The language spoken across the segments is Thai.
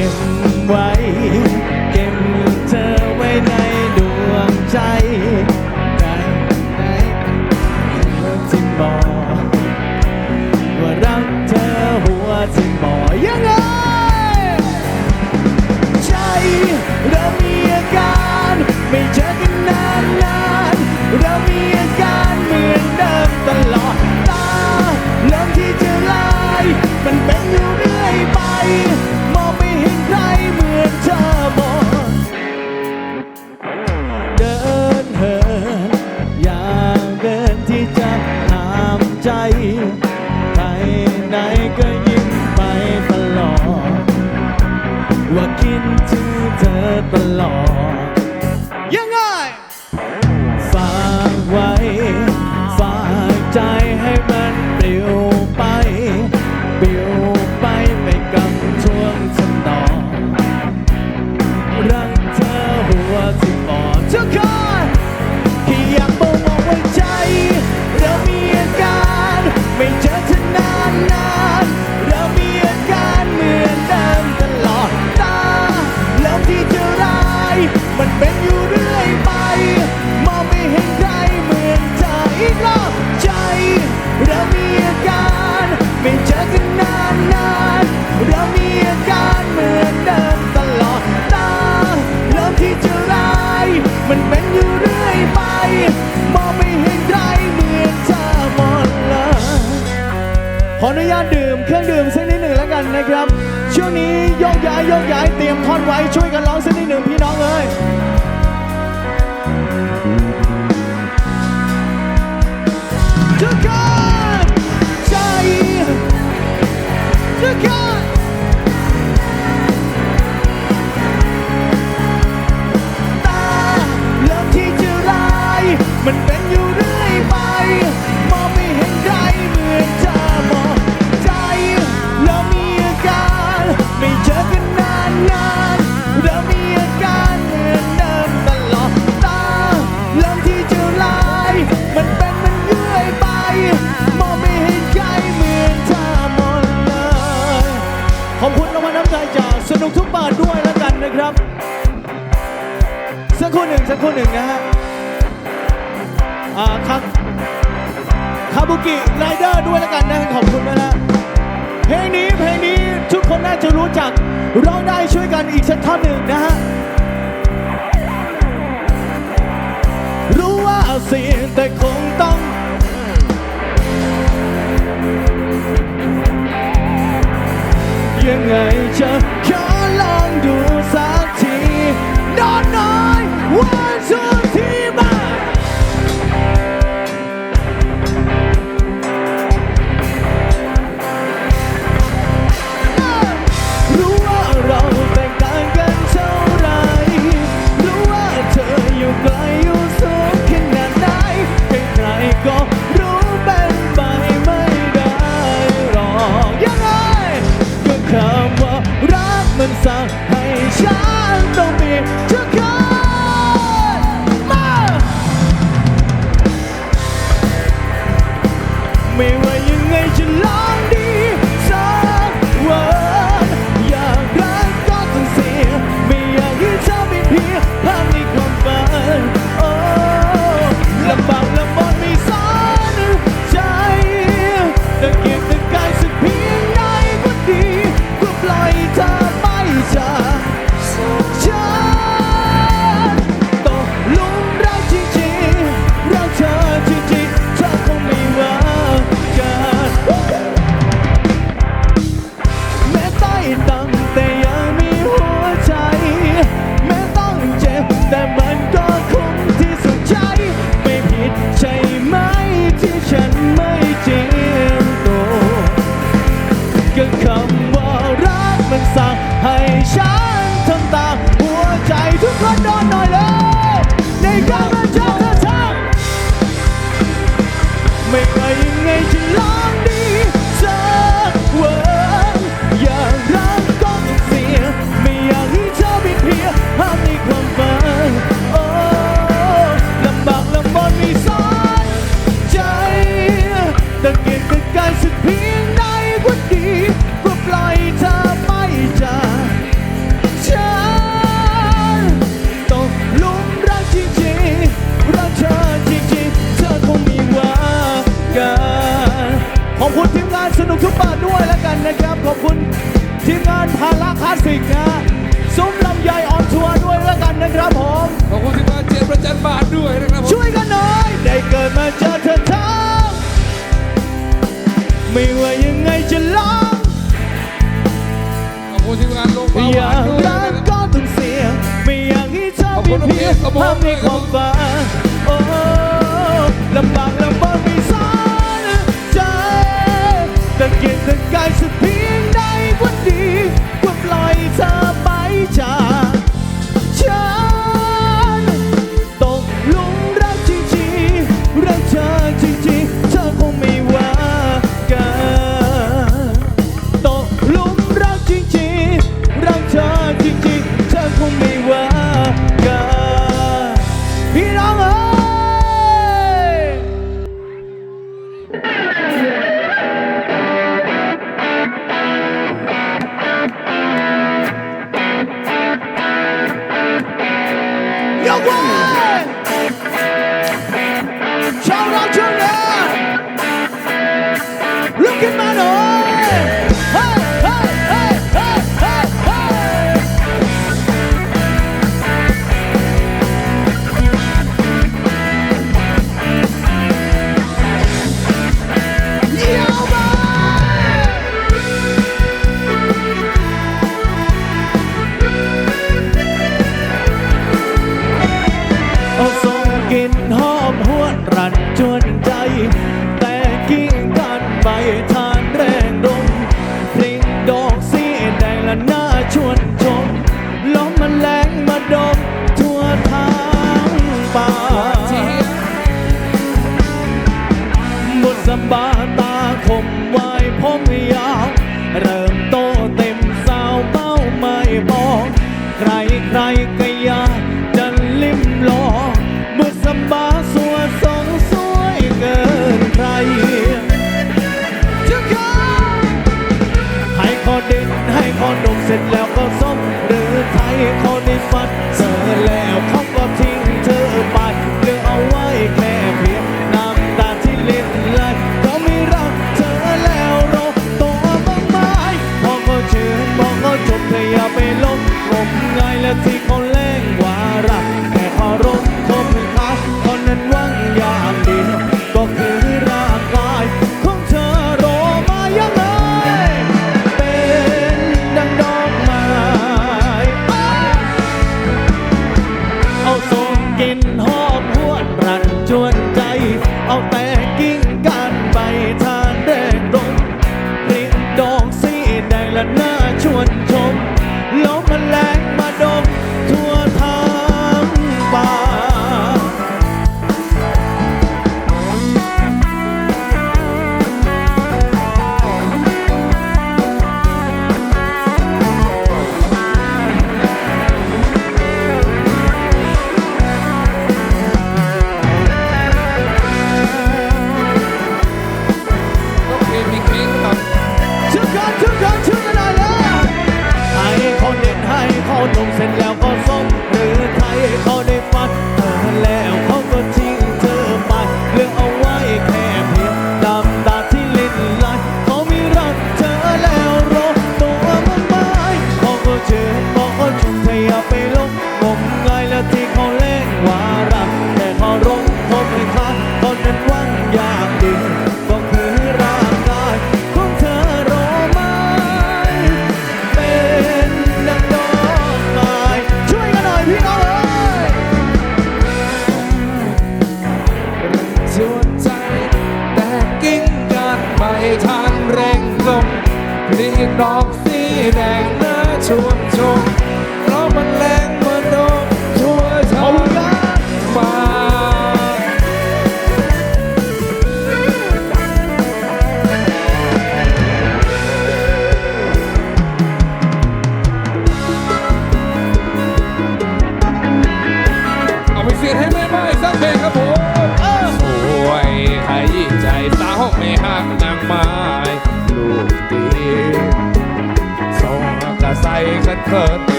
in. เครื่องดื่มสักนิดหนึ่งแล้วกันนะครับ ช่วงนี้โยกย้ายโยกย้ายเตรียมทอนไว้ช่วยกันร้องสักนิดหนึ่งพี่น้องเอ้ยทุกคนใจทุกคนตาเริ่มที่จะลายมันเป็น เจักร้องได้ช่วยกันอีกสักท่อนหนึ่งนะฮะ รู้ว่าเสี่ยงแต่คงต้อง ยังไงจะเข้า ขอบคุณทีมงานสนุกทุกเปิดด้วยแล้วกันนะครับ ขอบคุณทีมงานพาราคลาสิกนะซุ้มลำญ่ออนทัวร์ด้วยแล้วกันนะครับผมขอบคุณทีมงานเจนประจันบาทด้วยนะครับผมช่วยกันหน่อย ได้เกิดมาเจอเธอทั้งไม่ว่ายังไงจะล้งขอบคุณทีมงานลงมาอหวายากรักก็ต้องเสีย ไม่อยากให้เธอเป็นเพีเพียงคุภาพในความฝันโอ้ลำบากลำบากไม่ เก่งแต่กายสุดเพียงใด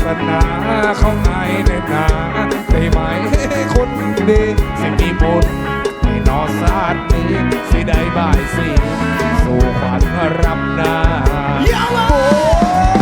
สนาเข้าในในนาได้ไหมคนดีสิมีบุญไม่นอสาดนี้สิได้บ่ายสิสู่ขวัญรับหน้าพี่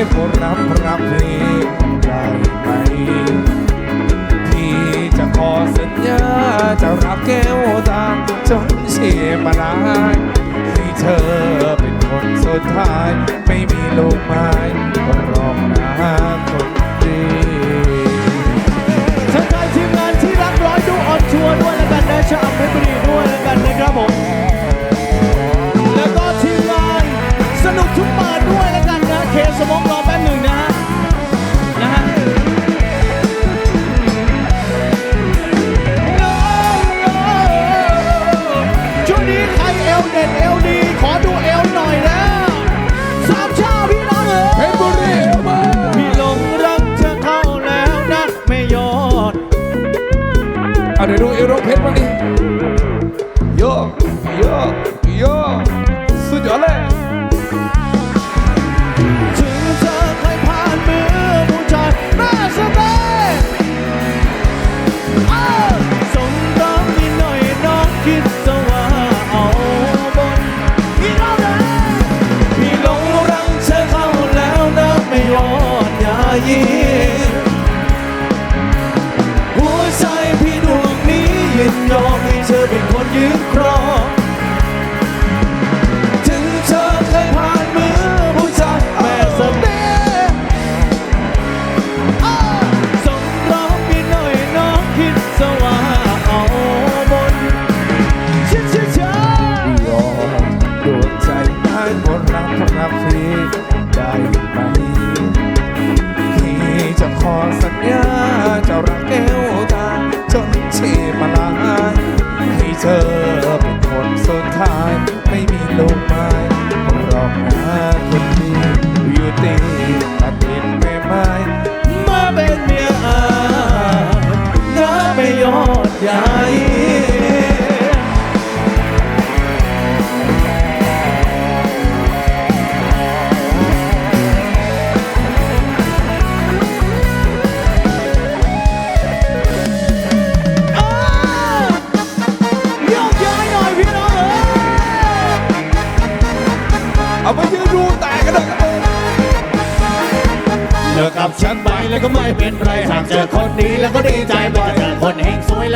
ได้โปรดรับรับเพลงได้ไหมพี่จะขอสัญญาจะรักแก้วตาจนเชียมาลายให้เธอเป็นคนสุดท้าย ไม่มีลูกไม้ก็รองนะคนดีทักทายทีมงานที่รักร้อยดูออนทัวร์ด้วยแล้วกันนะชาวเพชรบุรี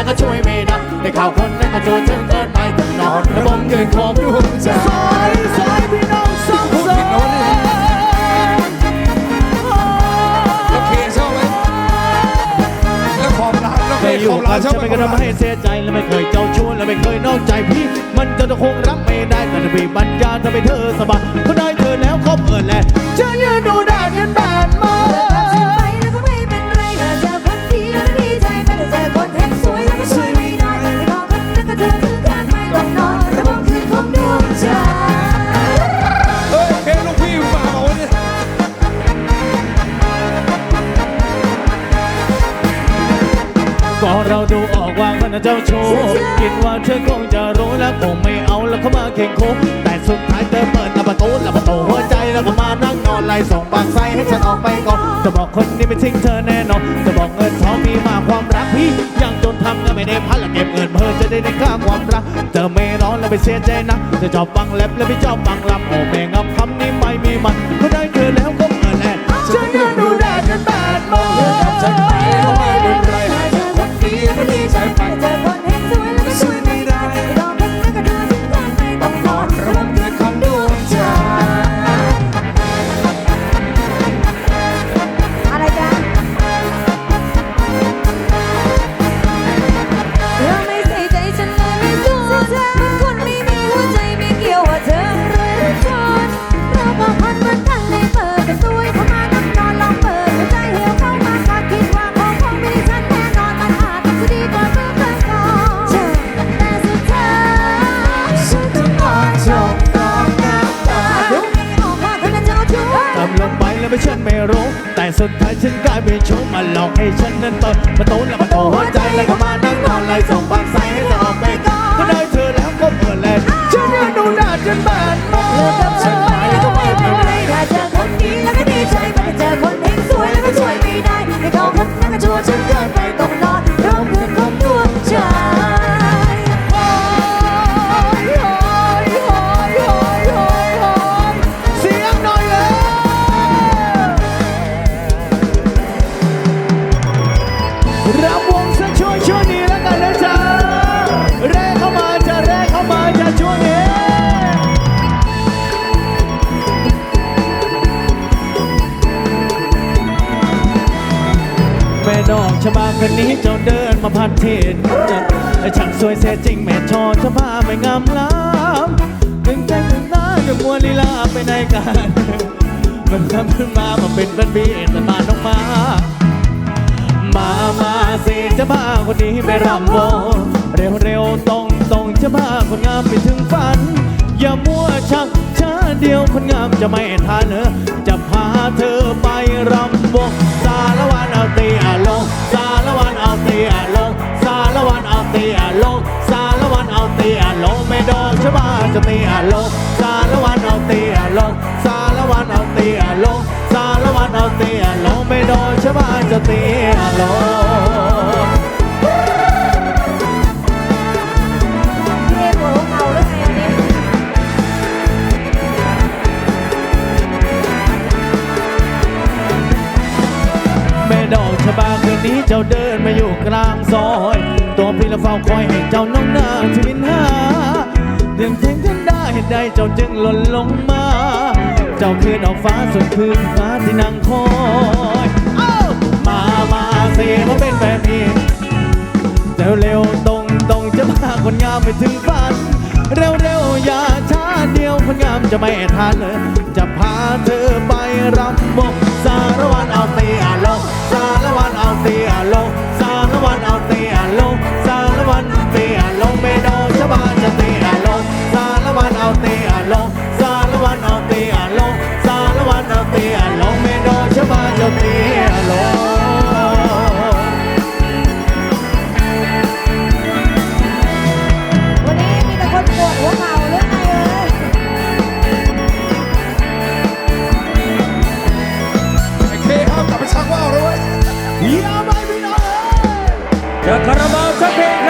ก็ช่วยไม่ได้ได้ข่าวคนนั้นก็โจูดฉันเกินไปต้องนอนระบมยืนคอมดวงใจสายสายพี่น้องสองสายแล้วเคชอบไหมแล้วความรักแล้วเคเคยอยู่ความรักับชอบฉันไหมไม่ก็ทำให้เสียใจและไม่เคยเจ้าชู้และไม่เคยนอกใจพี่ มันจะคงรับไม่ได้ก็จะมีบัญญาทำให้เธอสบายก็ได้เธอแล้วคบเอิญและฉันยืนดูได้กันแบบ อกว่ามันเจ้าชู้คิดว่าเธอคงจะรู้แล้วคงไม่เอาแล้วเข้ามาเข่งโคงแต่สุดท้ายเธอเปิดประตูแล้วประตูหัวใจแล้วก็มานั่งนอนไล่ส่งบางไซให้ฉันออกไปก่อนจะบอกคนนี้ไม่ทิ้งเธอแน่นอนจะบอกเงินทองมีมากความรักพี่ยังจนทำก็ไม่ได้พันและเก็บเงินเพื่อจะได้ในค่าความรักเธอไม่ร้อนแล้วไม่เสียใจนะจะชอบฟังแรปแล้วไม่ชอบฟังลำโอ้แม่งับคำนี้ไม่มีมันก็ได้เธอแล้วก็เงินแหละฉันยังดูได้กันแปดโมงฉันไปก็ไม่เป็นไร แต่สุดท้ายฉันกลายเป็นชู้มาหลอกให้ฉันนั้นเปิดประตูและประตูหัวใจแล้วก็มานั่งนอนเลยส่งบางไซให้เธอออกไปก่อนก็ได้เธอแล้วก็เปิดแลนฉันยังดูหน้าจนบานมากเลิกกับฉันไปแล้วก็ไม่เป็นไรถ้าเจอคนดีแล้วก็ดีใจไม่ได้เจอคนเฮงสวยแล้วก็ช่วยไม่ได้ในเขาคนนั้นก็ชวฉันเกินไปต้องนอนาเดินมาพันเทศจะช่างสวยเสียจริงแม่ชอชะบาไม่งามล้ำถึงใจถึงตาจะมัวลีลาไปไหนกันมันทำขึ้นมามาเป็นบันบีแต่มาน้องมา มามาสิจะพาคนนี้ไปรำวงเร็วเร็วตรงตรงจะพาคนงามไปถึงฝัน อย่ามัวชักช้าเดียวคนงามจะไม่ทันเออจะพาเธอไปรำวงสารวันเอาตียลงสารวันเอาตียลงสารวัน เอาเตียลงสารวันเอาเตียลงไม่โดนจะพาจะเตียลงสารวันเอาเตียลงสารวันเอาเตียลงสารวันเอาเตียลงไม่โดนจะพาจะเตียลกหัวเขานนี้แม่ดอกชบาคืนนี้เจ้าเดินมาอยู่กลางซอย พี่ละเฝ้าคอยให้เจ้าน้องนาทวินหาเดือนแทงกันได้เหตุใดเจ้าจึงหล่นลงมา เจ้าคือดอกฟ้าสุดคืนฟ้าที่นั่งคอยเอ้ามามาสิมาเป็นแบบนี้เร็วเร็วตรงตรงจะพาคนงามไปถึงฝัน เร็วเร็วอย่าช้าเดียวคนงามจะไม่ทันจะพาเธอไปรำว ยวค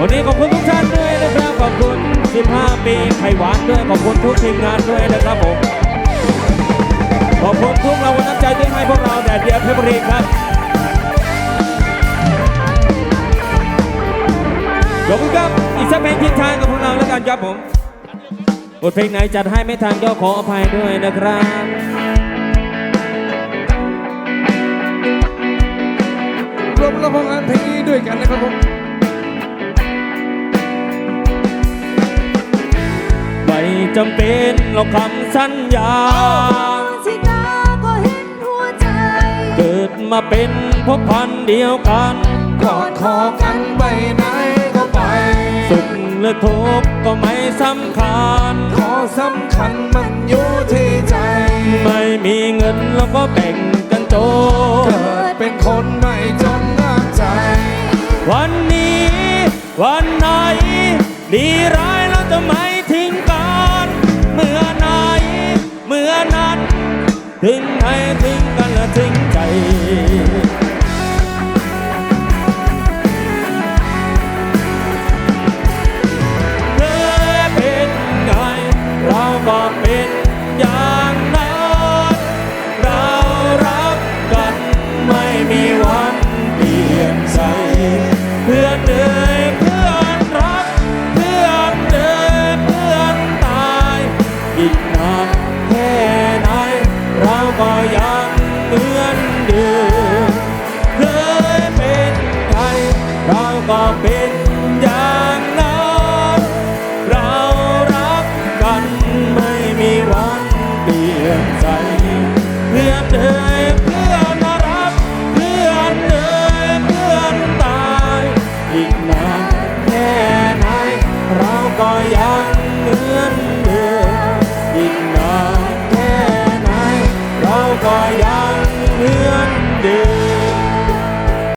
วันนี้ขอบคุณทุกท่านด้วยนะครับ ขอบคุณ 15 ปีไข่หวานด้วย ขอบคุณทุกทีมงานด้วยนะครับผม ขอบคุณทุกเราวัลน้ำใจที่ให้พวกเราแดดเดียวเพชรบุรีครับขอบคุณครับ อีกสักเพลงทิ้งท้ายกับพวกเราแล้วกันครับผมบทเพลงไหนจัดให้ไม่ทันก็ขออภัยด้วยนะครับรวมรับฟังงานเพลงนี้ด้วยกันนะครับผม จำเป็นหรอกคำสัญญา สิตาก็เห็นหัวใจ เกิดมาเป็นพวกพันธุ์เดียวกัน กอดคอกันไปไหนก็ไป สุขหรือทุกข์ก็ไม่สำคัญ ขอสำคัญมันอยู่ที่ใจ ไม่มีเงินแล้วก็แบ่งกันโจเกิดเป็นคนไม่จนน้ำใจ วันนี้วันไหนดีร้าย